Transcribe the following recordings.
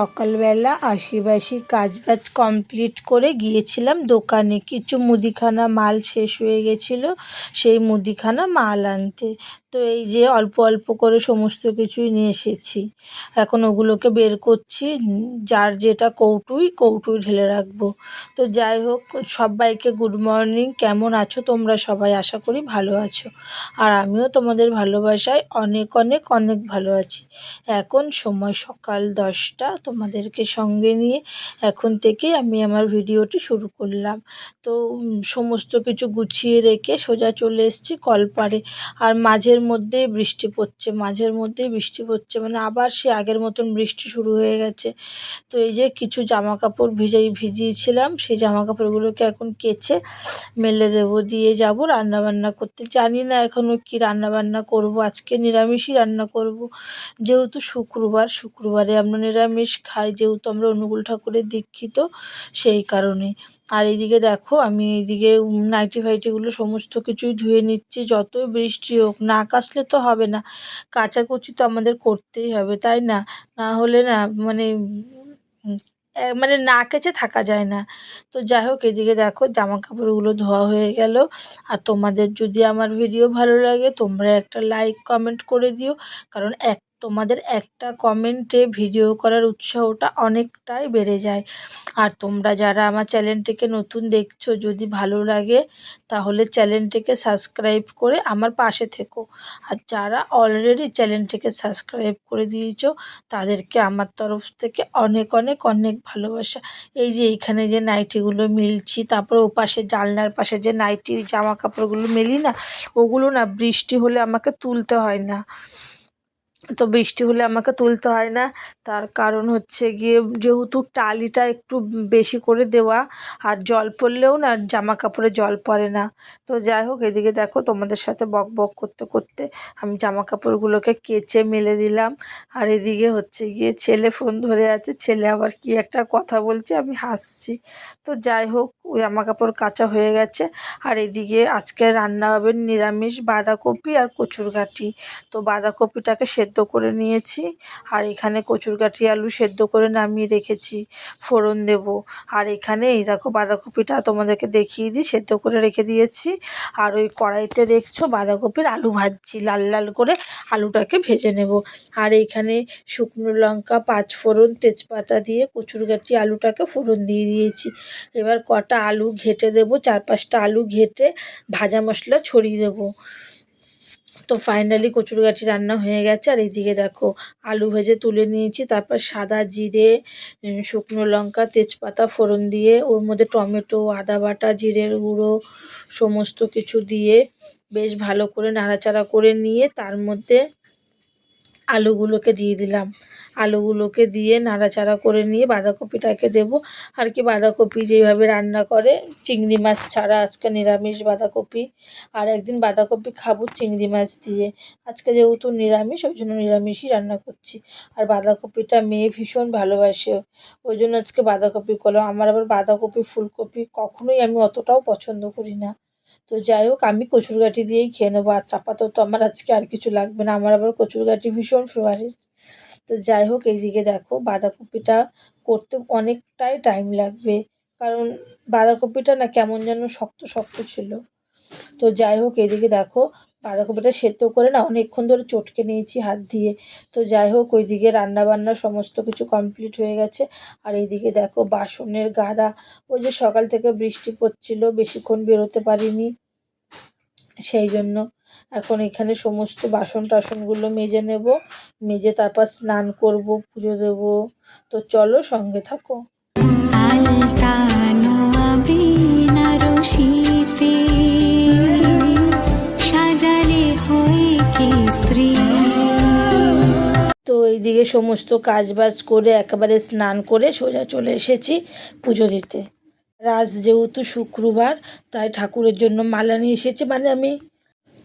সকালবেলা আশিবাসি কাজবাজ কমপ্লিট করে গিয়েছিলাম দোকানে। কিছু মুদিখানা মাল শেষ হয়ে গেছিল, সেই মুদিখানা মাল আনতে। তো এই যে অল্প অল্প করে সমস্ত কিছুই নিয়ে এসেছি। এখন ওগুলোকে বের করছি, যার যেটা কৌটুই কৌটুই ঢেলে রাখব। তো যাই হোক, সবাইকে গুড মর্নিং কেমন আছো তোমরা সবাই? আশা করি ভালো আছো। আর আমিও তোমাদের ভালোবাসায় অনেক অনেক অনেক ভালো আছি। এখন সময় সকাল দশটা, তোমাদেরকে সঙ্গে নিয়ে এখন থেকে আমি আমার ভিডিওটি শুরু করলাম। তো সমস্ত কিছু গুছিয়ে রেখে সোজা চলে এসেছি কলপাড়ে। আর মাঝের মধ্যেই বৃষ্টি পড়ছে, মাঝের মধ্যেই বৃষ্টি পড়ছে মানে আবার সে আগের মতন বৃষ্টি শুরু হয়ে গেছে। তো এই যে কিছু জামা কাপড় ভিজাই ভিজিয়েছিলাম, সেই জামা কাপড়গুলোকে এখন কেচে মেলে দেবো, দিয়ে যাব রান্না বান্না করতে। জানি না এখনও কি রান্না বান্না করব, আজকে নিরামিষই রান্না করব। যেহেতু শুক্রবার, শুক্রবারে আমরা নিরামিষ খাই, যেহেতু আমরা অনুকূল ঠাকুরের দীক্ষিত, সেই কারণে। আর এইদিকে দেখো, আমি এইদিকে নাইটি ফাইটিগুলো সমস্ত কিছুই ধুয়ে নিচ্ছি, যতই বৃষ্টি হোক, না কাচলে তো হবে না। কাচাকুচি তো আমাদের করতেই হবে, তাই না? না হলে না মানে মানে না কেচে থাকা যায় না। তো যাই হোক, এদিকে দেখো জামা কাপড়গুলো ধোয়া হয়ে গেল। আর তোমাদের যদি আমার ভিডিও ভালো লাগে তোমরা একটা লাইক কমেন্ট করে দিও। কারণ এক তোমাদের একটা কমেন্টে ভিডিও করার উৎসাহটা অনেকটাই বেড়ে যায়। আর তোমরা যারা আমার চ্যানেলটিকে নতুন দেখছ, যদি ভালো লাগে, তাহলে চ্যানেলটিকে সাবস্ক্রাইব করে আমার পাশে থেকো। আর যারা অলরেডি চ্যানেলটিকে সাবস্ক্রাইব করে দিয়েছ, তাদেরকে আমার তরফ থেকে অনেক অনেক অনেক ভালোবাসা। এই যে এইখানে যে নাইটিগুলো মিলছি, তারপরে ও পাশে জানলার পাশে যে নাইটি জামা কাপড়গুলো মেলি না, ওগুলো না বৃষ্টি হলে আমাকে তুলতে হয় না। তো বৃষ্টি হলে আমাকে তুলতে হয় না। তার কারণ হচ্ছে গিয়ে যেহেতু টালিটা একটু বেশি করে দেওয়া, আর জল পড়লেও না জামা কাপড়ে জল পড়ে না। তো যাই হোক, এদিকে দেখো তোমাদের সাথে বক বক করতে করতে আমি জামা কাপড়গুলোকে কেচে মেলে দিলাম। আর এদিকে হচ্ছে গিয়ে ছেলে ফোন ধরে আছে, ছেলে আবার কি একটা কথা বলছে, আমি হাসছি। তো যাই হোক জামা কাপড় কাচা হয়ে গেছে। আর এদিকে আজকে রান্না হবে নিরামিষ বাঁধাকপি আর কচুর কচুরঘাটি। তো বাঁধাকপিটাকে সেদ্ধ করে নিয়েছি। আর এখানে কচুরগাঠি আলু সেদ্ধ করে নামিয়ে রেখেছি। ফোড়ন দেব। আর এখানে এই দেখো বাঁধাকপিটা তোমাদেরকে দেখিয়ে দিই, সেদ্ধ করে রেখে দিয়েছি। আর ওই কড়াইতে দেখছ বাঁধাকপির আলু ভাজছি, লাল লাল করে আলুটাকে ভেজে নেব। আর এইখানে শুকনো লঙ্কা পাঁচ ফোড়ন তেজপাতা দিয়ে কচুরগাঠি আলুটাকে ফোড়ন দিয়ে দিয়েছি। এবার কটা আলু ঘেটে দেবো, চার পাঁচটা আলু ঘেটে ভাজা মশলা ছড়িয়ে দেবো। তো ফাইনালি কচুরগাঠি রান্না হয়ে গেছে। আর এদিকে দেখো আলু ভেজে তুলে নিয়েছি, তারপর সাদা জিরে শুকনো লঙ্কা, তেজপাতা, ফোড়ন দিয়ে, ওর মধ্যে টমেটো, আদা বাটা, জিরের গুঁড়ো সমস্ত কিছু দিয়ে বেশ ভালো করে নাড়াচাড়া করে নিয়ে তার মধ্যে আলুগুলোকে দিয়ে দিলাম। আলুগুলোকে দিয়ে নাড়াচাড়া করে নিয়ে বাঁধাকপিটাকে দেবো। আর কি বাঁধাকপি যেভাবে রান্না করে, চিংড়ি মাছ ছাড়া আজকে নিরামিষ বাঁধাকপি। আর একদিন বাঁধাকপি খাব চিংড়ি মাছ দিয়ে। আজকে যেহেতু নিরামিষ, ওই জন্য নিরামিষই রান্না করছি। আর বাঁধাকপিটা মেয়ে ভীষণ ভালোবাসে। ওই জন্য আজকে বাঁধাকপি করলাম। আমার আবার বাঁধাকপি, ফুলকপি কখনোই আমি অতটাও পছন্দ করি না। তো যাই হোক, আমি কচুরগাঠি দিয়েই খেয়ে নেব। আর চাপাতো তো আমার আজকে আর কিছু লাগবে না। আমার আবার কচুরগাঠি ভীষণ ফেভারিট তো যাই হোক, এইদিকে দেখো, বাঁধাকপিটা করতে অনেকটাই টাইম লাগবে। কারণ বাঁধাকপিটা না কেমন যেন শক্ত শক্ত ছিল। তো যাই হোক এদিকে দেখো বাঁধাকপিটা সেদ্ধ করে না, অনেকক্ষণ ধরে চটকে নিয়েছি হাত দিয়ে। তো যাই হোক, ওইদিকে রান্না বান্না সমস্ত কিছু কমপ্লিট হয়ে গেছে। আর এইদিকে দেখো, বাসনের গাদা। ওই যে সকাল থেকে বৃষ্টি পড়ছিল, বেশিক্ষণ বেরোতে পারিনি। সেই জন্য এখন এখানে সমস্ত বাসন টাসনগুলো মেজে নেব, মেজে তারপর স্নান করব, পুজো দেব। তো চলো সঙ্গে থাকো। আলতানো এইদিকে সমস্ত কাজ বাজ করে একেবারে স্নান করে সোজা চলে এসেছি পুজো দিতে। রাজ যেহেতু শুক্রবার, তাই ঠাকুরের জন্য মালা নিয়ে এসেছি। মানে আমি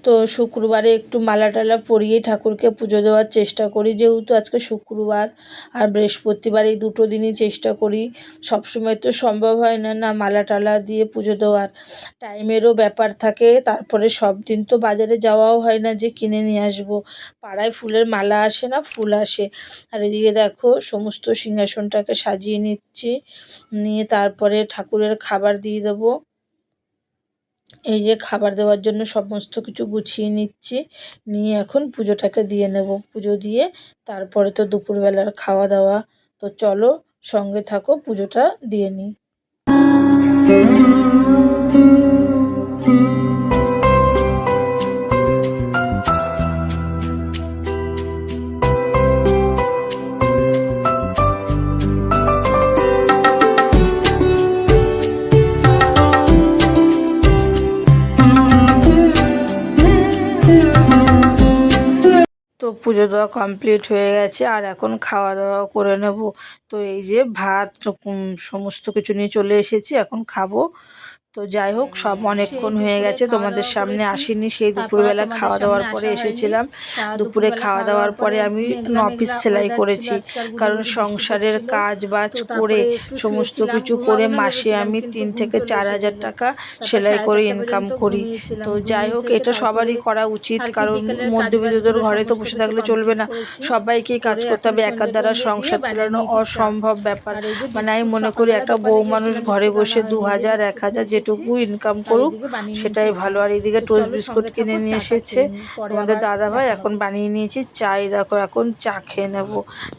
তো শুক্রবারে একটু মালা টালা পরিয়ে ঠাকুরকে পুজো দেওয়ার চেষ্টা করি। যেহেতু আজকে শুক্রবার আর বৃহস্পতিবার এই দুটো দিনই চেষ্টা করি। সবসময় তো সম্ভব হয় না না মালা টালা দিয়ে পুজো দেওয়ার। টাইমেরও ব্যাপার থাকে, তারপরে সব দিন তো বাজারে যাওয়াও হয় না যে কিনে নিয়ে আসব। পাড়ায় ফুলের মালা আসে না, ফুল আসে। আর এদিকে দেখো, সমস্ত সিংহাসনটাকে সাজিয়ে নিচ্ছি। নিয়ে তারপরে ঠাকুরের খাবার দিয়ে দেবো। এই যে খাবার দেওয়ার জন্য সমস্ত কিছু গুছিয়ে নিচ্ছি। নিয়ে এখন পুজোটাকে দিয়ে নেব। পুজো দিয়ে তারপরে তো দুপুরবেলার খাওয়া দাওয়া তো চলো সঙ্গে থাকো, পুজোটা দিয়ে নিই। পুজো দেওয়া কমপ্লিট হয়ে গেছে, আর এখন খাওয়া দাওয়া করে নেব। তো এই যে ভাত সমস্ত কিছু নিয়ে চলে এসেছি, এখন খাব। তো যাই হোক সব অনেকক্ষণ হয়ে গেছে তোমাদের সামনে আসিনি সেই দুপুরবেলা খাওয়া দাওয়ার পরে এসেছিলাম। দুপুরে খাওয়া দাওয়ার পরে আমি নপিস সেলাই করেছি কারণ সংসারের কাজ বাজ করে সমস্ত কিছু করে মাসে আমি তিন থেকে চার হাজার টাকা সেলাই করে ইনকাম করি। তো যাই হোক এটা সবারই করা উচিত কারণ মধ্যবিত্তদের ঘরে তো বসে থাকলে চলবে না। সবাইকেই কাজ করতে হবে একার দ্বারা সংসার চালানো অসম্ভব ব্যাপার। মানে আমি মনে করি একটা বউ মানুষ ঘরে বসে দু হাজার এক হাজার যেটুকু ইনকাম করুক সেটাই ভালো। আর এদিকে টোস্ট বিস্কুট কিনে নিয়ে এসেছে তোমাদের দাদা ভাই এখন বানিয়ে নিয়েছি চাই। দেখো এখন চা খেয়ে নেব।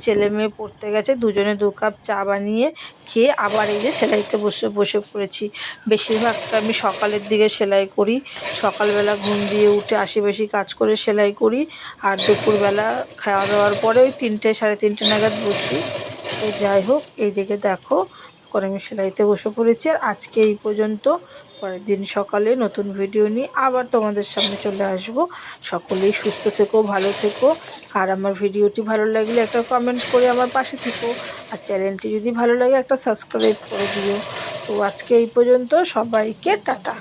ছেলে মেয়ে পড়তে গেছে দুজনে দু কাপ চা বানিয়ে খেয়ে আবার এই যে সেলাইতে বসে বসে পড়েছি। বেশিরভাগটা আমি সকালের দিকে সেলাই করি। সকালবেলা ঘুম দিয়ে উঠে আশি বেশি কাজ করে সেলাই করি। আর দুপুরবেলা খাওয়া দাওয়ার পরে ওই তিনটে সাড়ে তিনটে নাগাদ বসি। তো যাই হোক এই দিকে দেখো এখন আমি সেলাইতে বসে পড়েছি। আর আজকে এই পর্যন্ত। পরের দিন সকালে নতুন ভিডিও নিয়ে আবার তোমাদের সামনে চলে আসব। সকলেই সুস্থ থেকো, ভালো থেকো। আর আমার ভিডিওটি ভালো লাগলে একটা কমেন্ট করে আমার পাশে থেকো। আর চ্যানেলটি যদি ভালো লাগে একটা সাবস্ক্রাইব করে দিও। তো আজকে এই পর্যন্ত সবাইকে টাটা।